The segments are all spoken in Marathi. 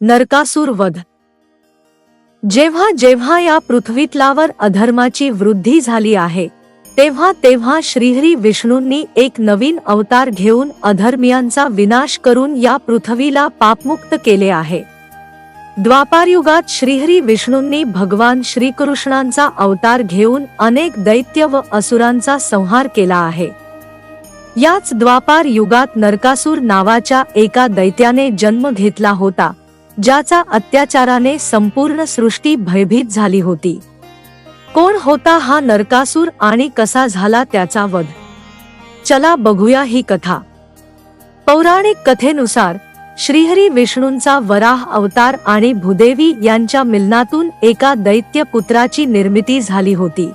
नरकासूर वध. जेव्हा जेव्हा या पृथ्वीतलावर अधर्माची वृद्धी झाली आहे तेव्हा तेव्हा श्रीहरी विष्णूंनी एक नवीन अवतार घेऊन अधर्मियांचा विनाश करून या पृथ्वीला पापमुक्त केले आहे. द्वापारयुगात श्रीहरी विष्णूंनी भगवान श्रीकृष्णांचा अवतार घेऊन अनेक दैत्य व असुरांचा संहार केला आहे. याच द्वापार युगात नरकासूर नावाच्या एका दैत्याने जन्म घेतला होता. ज्याचा अत्याचाराने संपूर्ण सृष्टी भयभीत झाली होती. कोण होता हा नरकासूर आणि कसा झाला त्याचा वध? चला बघूया ही कथा. पौराणिक कथेनुसार श्रीहरी विष्णूंचा वराह अवतार आणि भूदेवी यांच्या मिलनातून एका दैत्य पुत्राची निर्मिती झाली होती.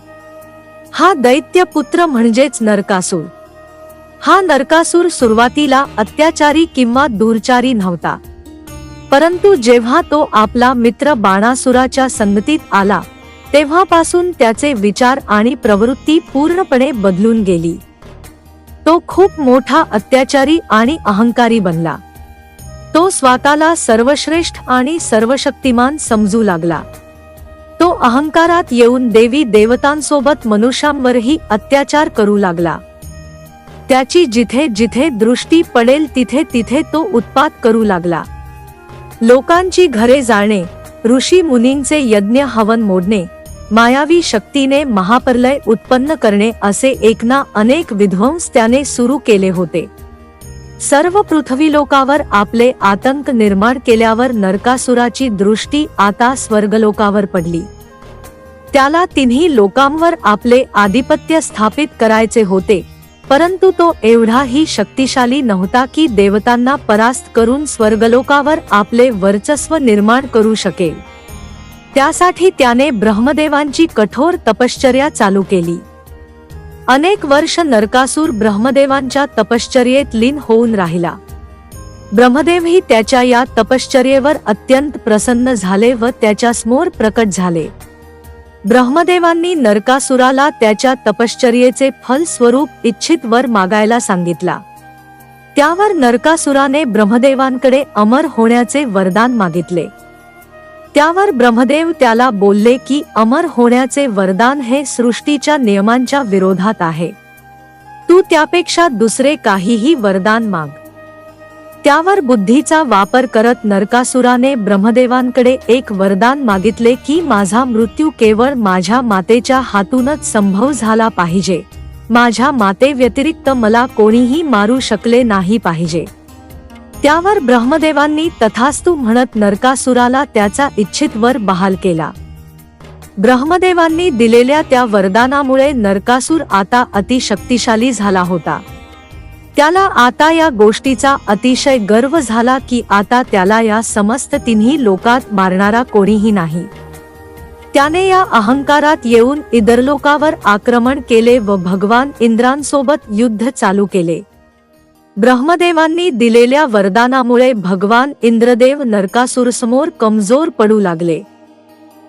हा दैत्य पुत्र म्हणजेच नरकासूर. हा नरकासूर सुरुवातीला अत्याचारी किंवा दूरचारी नव्हता. परंतु जेव्हा तो आपला मित्र बाणासुराच्या संगतीत आला तेव्हापासून त्याचे विचार आणि प्रवृत्ती पूर्णपणे बदलून गेली. तो खूप मोठा अत्याचारी आणि अहंकारी बनला. तो स्वतःला सर्वश्रेष्ठ आणि सर्वशक्तिमान समजू लागला. तो अहंकारात येऊन देवी देवतांसोबत मनुष्यांवरही अत्याचार करू लागला. त्याची जिथे जिथे दृष्टी पडेल तिथे तिथे तो उत्पात करू लागला. लोकांची घरे जाळणे ऋषी मुनींचे यज्ञ हवन मोडणे मायावी शक्तीने महाप्रलय उत्पन्न करणे असे एकना अनेक विध्वंस त्याने सुरू केले होते. सर्व पृथ्वी लोकावर आपले आतंक निर्माण केल्यावर नरकासुराची दृष्टी आता स्वर्गलोकावर पडली. त्याला तिन्ही लोकांवर आपले आधिपत्य स्थापित करायचे होते. परंतु तो एवढाही शक्तिशाली नव्हता की देवतांना परास्त करून स्वर्गलोकावर आपले वर्चस्व निर्माण करू शकेल. त्यासाठी त्याने ब्रह्मदेवांची कठोर तपश्चर्या चालू केली. अनेक वर्ष नरकासूर ब्रह्मदेवांच्या तपश्चर्येत लीन होऊन राहिला. ब्रह्मदेवही त्याच्या या तपश्चर्येवर अत्यंत प्रसन्न झाले व त्याच्यासमोर प्रकट झाले. ब्रह्मदेवांनी नरकासुराला त्याच्या तपश्चर्येचे फल स्वरूप इच्छित वर मागायला सांगितला. त्यावर नरकासुराने ब्रह्मदेवांकडे अमर होण्याचे वरदान मागितले. त्यावर ब्रह्मदेव त्याला बोलले की अमर होण्याचे वरदान हे सृष्टीच्या नियमांच्या विरोधात आहे. तू त्यापेक्षा दुसरे काहीही वरदान माग. त्यावर बुद्धीचा वापर करत नरकासुराने ब्रह्मदेवांकडे एक वरदान मागितले की माझा मृत्यू केवळ माझ्या मातेच्या हातूनच संभव झाला पाहिजे. माझ्या माते व्यतिरिक्त मला कोणीही मारू शकले नाही पाहिजे. त्यावर ब्रह्मदेवांनी तथास्तु म्हणत नरकासुराला त्याचा इच्छित वर बहाल केला. ब्रह्मदेवांनी दिलेल्या त्या वरदानामुळे नरकासूर आता अतिशक्तिशाली झाला होता. त्याला आता या गोष्टीचा अतिशय गर्व झाला की आता त्याला या समस्त तिन्ही लोकात मारणारा कोणीही नाही. त्याने या अहंकारात येऊन इदरलोकावर आक्रमण केले व भगवान इंद्रांसोबत युद्ध चालू केले. ब्रह्मदेवांनी दिलेल्या वरदानामुळे भगवान इंद्रदेव नरकासूरसमोर कमजोर पडू लागले.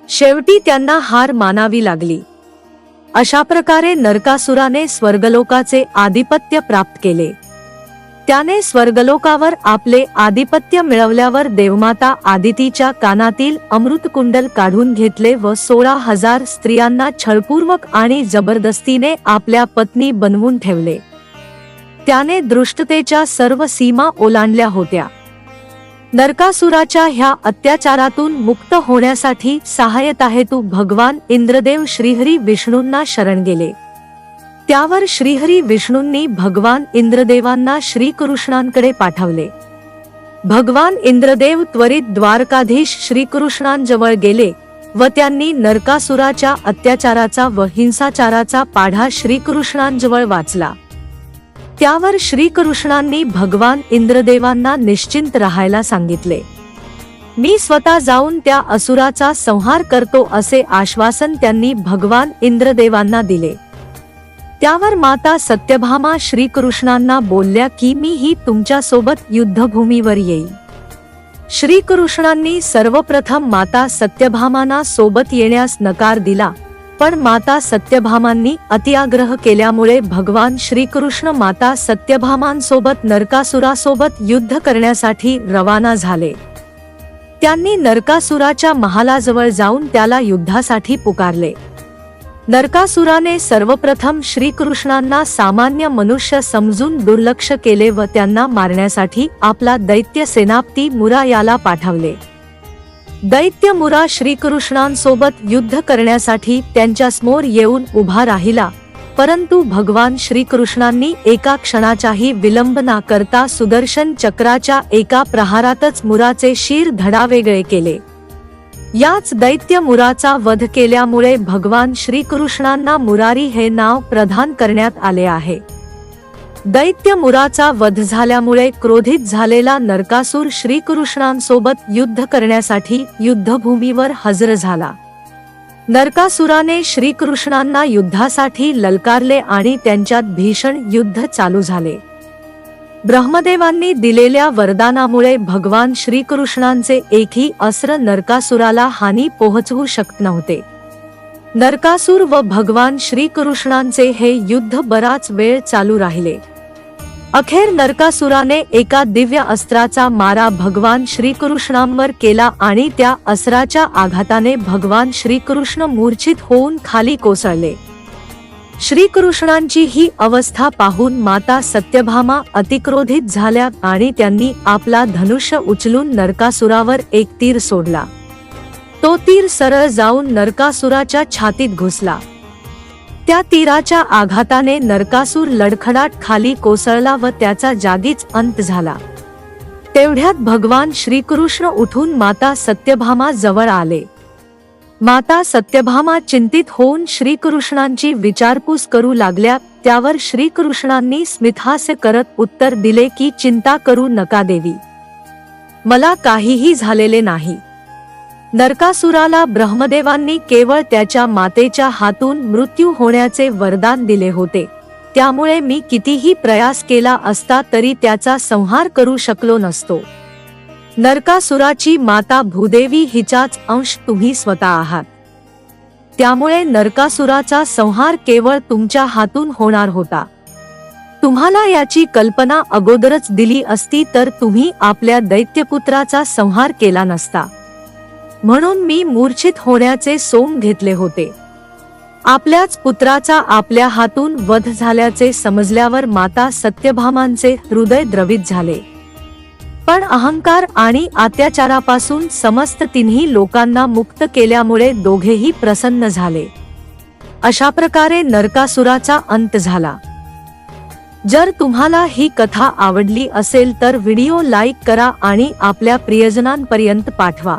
शेवटी त्यांना हार मानावी लागली. अशा प्रकारे नरकासुराने स्वर्गलोकाचे आधिपत्य प्राप्त केले. त्याने स्वर्गलोकावर आपले आधिपत्य मिळवल्यावर देवमाता आदितीच्या कानातील अमृतकुंडल काढून घेतले व सोळा हजार स्त्रियांना छळपूर्वक आणि जबरदस्तीने आपल्या पत्नी बनवून ठेवले. त्याने दृष्टतेच्या सर्व सीमा ओलांडल्या होत्या. नरकासुराच्या ह्या अत्याचारातून मुक्त होण्यासाठी सहायता हेतू भगवान इंद्रदेव श्रीहरी विष्णूंना शरण गेले. त्यावर श्रीहरी विष्णूंनी भगवान इंद्रदेवांना श्रीकृष्णांकडे पाठवले. भगवान इंद्रदेव त्वरित द्वारकाधीश श्रीकृष्णांजवळ गेले व त्यांनी नरकासुराच्या अत्याचाराचा व हिंसाचाराचा पाढा श्रीकृष्णांजवळ वाचला. त्यावर श्रीकृष्णांनी भगवान इंद्रदेवांना निश्चिंत राहायला सांगितले. मी स्वतः जाऊन त्या असुराचा संहार करतो असे आश्वासन त्यांनी भगवान इंद्रदेवांना दिले. त्यावर माता सत्यभामा श्रीकृष्णांना बोलल्या की मी ही तुमच्यासोबत युद्धभूमीवर येईल श्रीकृष्णांनी सर्वप्रथम माता सत्यभामाना सोबत येण्यास नकार दिला. पण माता सत्यभामांनी अतिआग्रह केल्यामुळे भगवान श्रीकृष्ण माता सत्यभामांसोबत नरकासुरासोबत युद्ध करण्यासाठी रवाना झाले. त्यांनी नरकासुराच्या महालाजवळ जाऊन त्याला युद्धासाठी पुकारले. नरकासुराने सर्वप्रथम श्रीकृष्णांना सामान्य मनुष्य समजून दुर्लक्ष केले व त्यांना मारण्यासाठी आपला दैत्य सेनापती मुरा याला पाठवले. दैत्य मुरा श्रीकृष्णांसोबत युद्ध करण्यासाठी त्यांच्यासमोर येऊन उभा राहिला. परंतु भगवान श्रीकृष्णांनी एका क्षणाचाही विलंब ना करता सुदर्शन चक्राच्या एका प्रहारातच मुराचे शीर धडावेगळे केले. याच दैत्य मुराचा वध केल्यामुळे भगवान श्रीकृष्णांना मुरारी हे नाव प्रदान करण्यात आले आहे. दैत्य मुराचा वध झाल्यामुळे क्रोधित झालेला नरकासूर श्रीकृष्णांसोबत युद्ध करण्यासाठी युद्धभूमीवर हजर झाला. नरकासुराने श्रीकृष्णांना युद्धासाठी ललकारले आणि त्यांच्यात भीषण युद्ध चालू झाले. ब्रह्मदेवांनी दिलेल्या वरदानामुळे भगवान श्रीकृष्णांचे एकही अस्त्र नरकासुराला हानी पोहोचवू शकत नव्हते. नरकासूर व भगवान श्रीकृष्णांचे हे युद्ध बराच वेळ चालू राहिले. अखेर नरकासुराने एका दिव्य अस्त्राचा मारा भगवान श्रीकृष्णांवर केला आणि त्या अस्त्राच्या आघाताने भगवान श्रीकृष्ण मूर्छित होऊन खाली कोसळले. श्रीकृष्णांची ही अवस्था पाहून माता सत्यभामा अतिक्रोधित झाल्या आणि त्यांनी आपला धनुष्य उचलून नरकासुरावर एक तीर सोडला. तो तीर सरळ जाऊन नरकासुराच्या छातीत घुसला. त्या तीराच्या आघाताने नरकासूर लडखडाट खाली कोसळला व त्याचा जागीच अंत झाला. तेवढ्यात भगवान श्रीकृष्ण उठून माता सत्यभामा जवळ आले. माता सत्यभामा चिंतित होऊन श्रीकृष्णांची विचारपूस करू लागल्या त्यावर श्रीकृष्णांनी स्मितहास्य करत उत्तर दिले की चिंता करू नका देवी. मला काहीही झालेले नाही. नरकासुराला ब्रह्मदेवांनी केवळ त्याच्या मातेच्या हातून मृत्यू होण्याचे वरदान दिले होते. त्यामुळे मी कितीही प्रयास केला असता तरी त्याचा संहार करू शकलो नसतो. नरकासुराची माता भूदेवी हिचाच अंश तुम्ही स्वतः आहात. त्यामुळे नरकासुराचा संहार केवळ तुमच्या हातून होणार होता. तुम्हाला याची कल्पना अगोदरच दिली असती तर तुम्ही आपल्या दैत्यपुत्राचा संहार केला नसता. म्हणून मी मूर्छित होण्याचे सोंग घेतले होते. आपल्याच पुत्राचा आपल्या हातून वध झाल्याचे समजल्यावर माता सत्यभामांचे हृदय द्रवित झाले. पण अहंकार आणि अत्याचारापासून समस्त तिन्ही लोकांना मुक्त केल्यामुळे दोघेही प्रसन्न झाले. अशा प्रकारे नरकासुराचा अंत झाला. जर तुम्हाला ही कथा आवडली असेल तर व्हिडिओ लाईक करा आणि आपल्या प्रियजनांपर्यंत पाठवा.